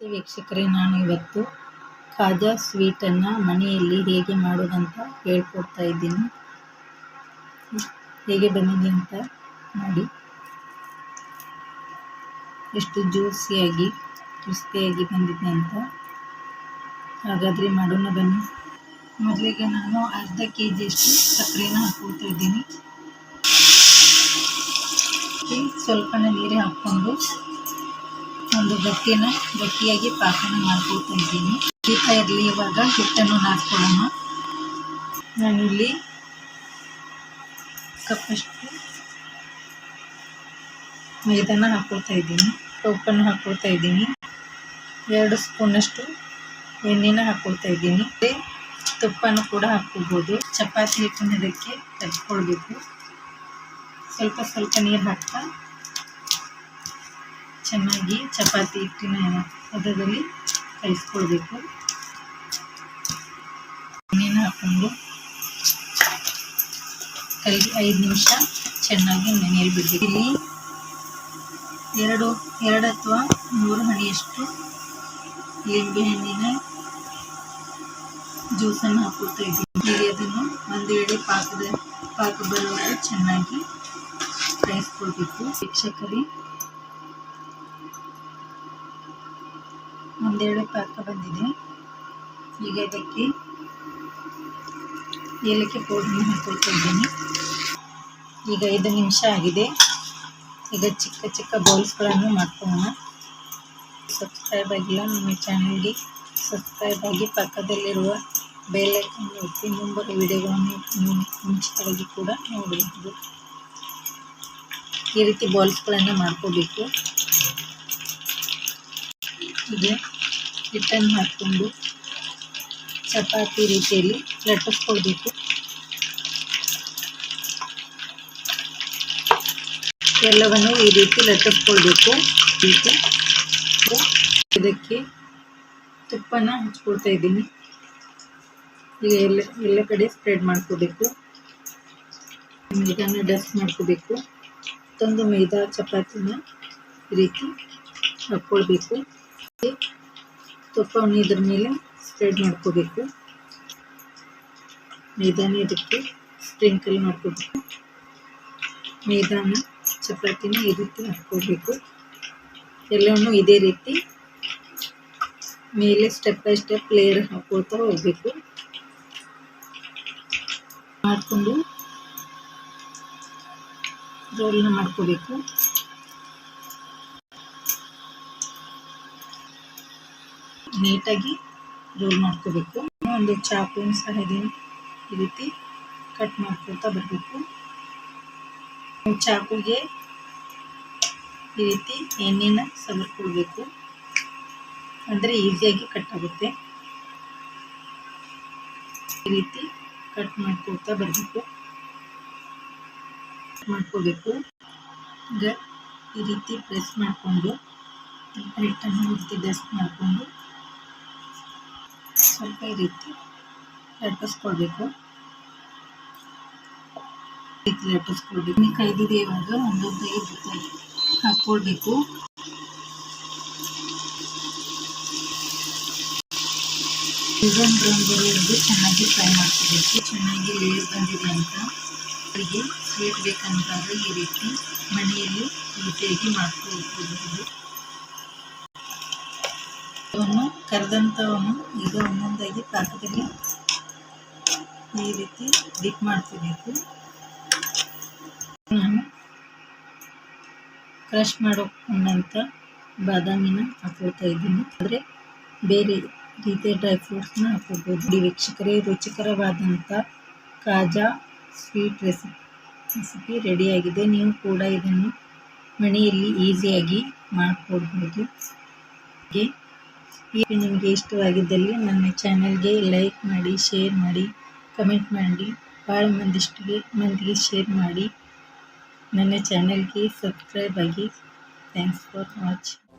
ನಮಸ್ತೆ ವೀಕ್ಷಕರೇ, ನಾನು ಇವತ್ತು ಖಾಜಾ ಸ್ವೀಟನ್ನು ಮನೆಯಲ್ಲಿ ಹೇಗೆ ಮಾಡೋದಂತ ಹೇಳ್ಕೊಡ್ತಾ ಇದ್ದೀನಿ. ಹೇಗೆ ಬಂದಿದೆ ಅಂತ ನೋಡಿ. ಎಷ್ಟು ಜ್ಯೂಸಿಯಾಗಿ, ಕ್ರಿಸ್ಪಿಯಾಗಿ ಬಂದಿದೆ ಅಂತ. ಹಾಗಾದರೆ ಮಾಡೋಣ ಬನ್ನಿ. ಮೊದಲಿಗೆ ನಾನು ಅರ್ಧ ಕೆ ಜಿಯಷ್ಟು ಸಕ್ಕರೆನ ಹಾಕ್ಕೊಳ್ತಾ ಇದ್ದೀನಿ. ಸ್ವಲ್ಪನೇ ನೀರೇ ಹಾಕ್ಕೊಂಡು ಒಂದು ಗಟ್ಟಿನ ಗಟ್ಟಿಯಾಗಿ ಪಾಕನ ಮಾಡ್ಕೊಳ್ತಾ ಇದ್ದೀನಿ. ಕುದೀತಾ ಇರಲಿ ಇವಾಗ ಹಿಟ್ಟನ್ನು ನಾದ್ಕೊಳ್ಳೋಣ ನಾನಿಲ್ಲಿ ಕಪ್ಪಷ್ಟು ಮೈದಾನ ಹಾಕ್ಕೊಳ್ತಾ ಇದ್ದೀನಿ. ಸೊಪ್ಪನ್ನು ಹಾಕ್ಕೊಳ್ತಾ ಇದ್ದೀನಿ. ಎರಡು ಸ್ಪೂನಷ್ಟು ಎಣ್ಣೆನ ಹಾಕ್ಕೊಳ್ತಾ ಇದ್ದೀನಿ. ತುಪ್ಪನೂ ಕೂಡ ಹಾಕ್ಕೋಬೋದು ಚಪಾತಿ ಹಿಟ್ಟಿನ ಇದಕ್ಕೆ ತೆಗೆದುಕೊಳ್ಬೇಕು. ಸ್ವಲ್ಪ ಸ್ವಲ್ಪ ನೀರು ಹಾಕ್ತಾ ಚೆನ್ನಾಗಿ ಚಪಾತಿ ಹಿಟ್ಟಿನ ಪದದಲ್ಲಿ ಕಲಿಸ್ಕೊಳ್ಬೇಕು. ಎಣ್ಣೆನ ಹಾಕ್ಕೊಂಡು ಕಲಿ ಐದು ನಿಮಿಷ ಚೆನ್ನಾಗಿ ಮನೆಯಲ್ಲಿ ಬಿಡಬೇಕು. ಇಲ್ಲಿ ಎರಡು ಎರಡು ಅಥವಾ ಮೂರು ಹಣಿಯಷ್ಟು ಲಿಂಬೆ ಹಣ್ಣಿನ ಜ್ಯೂಸನ್ನು ಹಾಕೊಳ್ತಾ ಇದ್ದೀನಿ. ಹೀಗೆ ಅದನ್ನು ಒಂದು ವೇಳೆ ಪಾಕದ, ಪಾಕ ಬರುವಾಗ ಚೆನ್ನಾಗಿ ಕಾಯಿಸ್ಕೊಳ್ಬೇಕು ಶಿಕ್ಷಕರಿ ಒಂದೆರಡು ಪಾಕ ಬಂದಿದೆ. ಈಗ ಇದಕ್ಕೆ ಏಲಕ್ಕಿ ಪೌಡ್ರನ್ನ ಹಾಕೊಳ್ತಾ ಇದ್ದೀನಿ ಈಗ ಐದು ನಿಮಿಷ ಆಗಿದೆ. ಈಗ ಚಿಕ್ಕ ಚಿಕ್ಕ ಬೌಲ್ಸ್ಗಳನ್ನು ಮಾಡ್ಕೊಳ್ಳೋಣ. ಸಬ್ಸ್ಕ್ರೈಬ್ ಆಗಿಲ್ಲ ನಮ್ಮ ಚಾನಲ್ಗೆ, ಸಬ್ಸ್ಕ್ರೈಬ್ ಆಗಿ ಪಕ್ಕದಲ್ಲಿರುವ ಬೇಲೈಕನ್ನು ಒತ್ತಿ, ಮುಂಬರುವ ವಿಡಿಯೋಗಳನ್ನು ಮುಂಚಿತವಾಗಿ ಕೂಡ ನೋಡಬಹುದು. ಈ ರೀತಿ ಬಾಲ್ಸ್ಗಳನ್ನು ಮಾಡ್ಕೋಬೇಕು. ಹೀಗೆ ಹಿಟ್ಟನ್ನು ಹಾಕ್ಕೊಂಡು ಚಪಾತಿ ರೀತಿಯಲ್ಲಿ ಲಟ್ಟಿಸ್ಕೊಳ್ಬೇಕು. ಎಲ್ಲವನ್ನು ಈ ರೀತಿ ಲಟ್ಟಿಸ್ಕೊಳ್ಬೇಕು. ರೀತಿ ಇದಕ್ಕೆ ತುಪ್ಪನ ಹಚ್ಕೊಳ್ತಾ ಇದ್ದೀನಿ. ಈಗ ಎಲ್ಲ ಎಲ್ಲ ಕಡೆ ಸ್ಪ್ರೆಡ್ ಮಾಡ್ಕೋಬೇಕು ಮೈದಾನ ಡಸ್ಟ್ ಮಾಡ್ಕೋಬೇಕು ಮತ್ತೊಂದು ಮೈದಾ ಚಪಾತಿನ ಈ ರೀತಿ ಹಾಕ್ಕೊಳ್ಬೇಕು ತುಪ್ಪವನ್ನು ಇದ್ರ ಮೇಲೆ ಸ್ಪ್ರೆಡ್ ಮಾಡ್ಕೋಬೇಕು. ಮೈದಾನ ಇದಕ್ಕೆ ಸ್ಪ್ರಿಂಕಲ್ ಮಾಡ್ಕೋಬೇಕು. ಮೈದಾನ, ಚಪಾತಿನ ಈ ರೀತಿ ಹಾಕ್ಕೋಬೇಕು ಎಲ್ಲವನ್ನು ಇದೇ ರೀತಿ ಮೇಲೆ ಸ್ಟೆಪ್ ಬೈ ಸ್ಟೆಪ್ ಲೇಯರ್ ಹಾಕ್ಕೊಳ್ತಾ ಹೋಗಬೇಕು. ಮಾಡಿಕೊಂಡು ರೋಲ್ನ ಮಾಡ್ಕೋಬೇಕು. ನೀಟಾಗಿ ರೋಲ್ ಮಾಡ್ಕೋಬೇಕು. ಒಂದು ಚಾಕುವಿನ ಸಹಾಯದಿಂದ ಈ ರೀತಿ ಕಟ್ ಮಾಡ್ಕೊಳ್ತಾ ಬರಬೇಕು. ಚಾಕುಗೆ ಈ ರೀತಿ ಎಣ್ಣೆನ ಸವರ್ಕೊಳ್ಬೇಕು. ಅಂದರೆ ಈಸಿಯಾಗಿ ಕಟ್ ಆಗುತ್ತೆ. ಈ ರೀತಿ ಕಟ್ ಮಾಡ್ಕೊಳ್ತಾ ಬರಬೇಕು. ಮಾಡ್ಕೋಬೇಕು. ಈಗ ಈ ರೀತಿ ಪ್ರೆಸ್ ಮಾಡಿಕೊಂಡು ಹಿಟ್ಟನ್ನು ರೀತಿ ಡಸ್ಟ್ ಮಾಡಿಕೊಂಡು ಸ್ವಲ್ಪ ಈ ರೀತಿ ಲಟ್ಟಿಸ್ಕೊಳ್ಬೇಕು. ರೀತಿ ಲಟ್ಟಿಸ್ಕೊಳ್ಬೇಕು. ಕೈದಿದೆ ಇವಾಗ ಒಂದೊಂದು ಐದು ಹಾಕ್ಕೊಳ್ಬೇಕು. ಡಿಸೈನ್ ಬ್ರೌನ್ ಬರೋವರೆಗೂ ಚೆನ್ನಾಗಿ ಫ್ರೈ ಮಾಡ್ಕೋಬೇಕು ಚೆನ್ನಾಗಿ ಲೇಸ್ ಬಂದಿದೆ ಅಂತ. ಅವರಿಗೆ ಸ್ವೀಟ್ ಬೇಕಂದಾಗ ಈ ರೀತಿ ಮನೆಯಲ್ಲಿ ರೀತಿಯಾಗಿ ಮಾಡ್ಕೊಳ್ಬೋದು. ಅವನ್ನು ಕರೆದಂಥವನ್ನು ಈಗ ಒಂದೊಂದಾಗಿ ಪಾಕದಲ್ಲಿ ಈ ರೀತಿ ಡಿಪ್ ಮಾಡ್ತಿರ್ಬೇಕು ನಾನು ಕ್ರಷ್ ಮಾಡೋಕೊಂಡಂಥ ಬಾದಾಮಿನ ಹಾಕೊಳ್ತಾ ಇದ್ದೀನಿ. ಆದರೆ ಬೇರೆ ರೀತಿಯ ಡ್ರೈ ಫ್ರೂಟ್ಸ್ನ ಹಾಕೋಬೋದು ವೀಕ್ಷಕರೇ ರುಚಿಕರವಾದಂಥ ಕಾಜಾ ಸ್ವೀಟ್ ರೆಸಿಪಿ ರೆಸಿಪಿ ರೆಡಿಯಾಗಿದೆ ನೀವು ಕೂಡ ಇದನ್ನು ಮನೆಯಲ್ಲಿ ಈಸಿಯಾಗಿ ಮಾಡಿಕೊಡ್ಬೋದು ಈ ನಿಮಗೆ ಇಷ್ಟವಾಗಿದ್ದಲ್ಲಿ ನನ್ನ ಚಾನಲ್ಗೆ ಲೈಕ್ ಮಾಡಿ ಶೇರ್ ಮಾಡಿ ಕಮೆಂಟ್ ಮಾಡಿ ಭಾಳ ಮಂದಿಷ್ಟಿಗೆ, ಮಂದಿಗೆ ಶೇರ್ ಮಾಡಿ. ನನ್ನ ಚಾನಲ್ಗೆ ಸಬ್ಸ್ಕ್ರೈಬ್ ಆಗಿ. Thanks for watching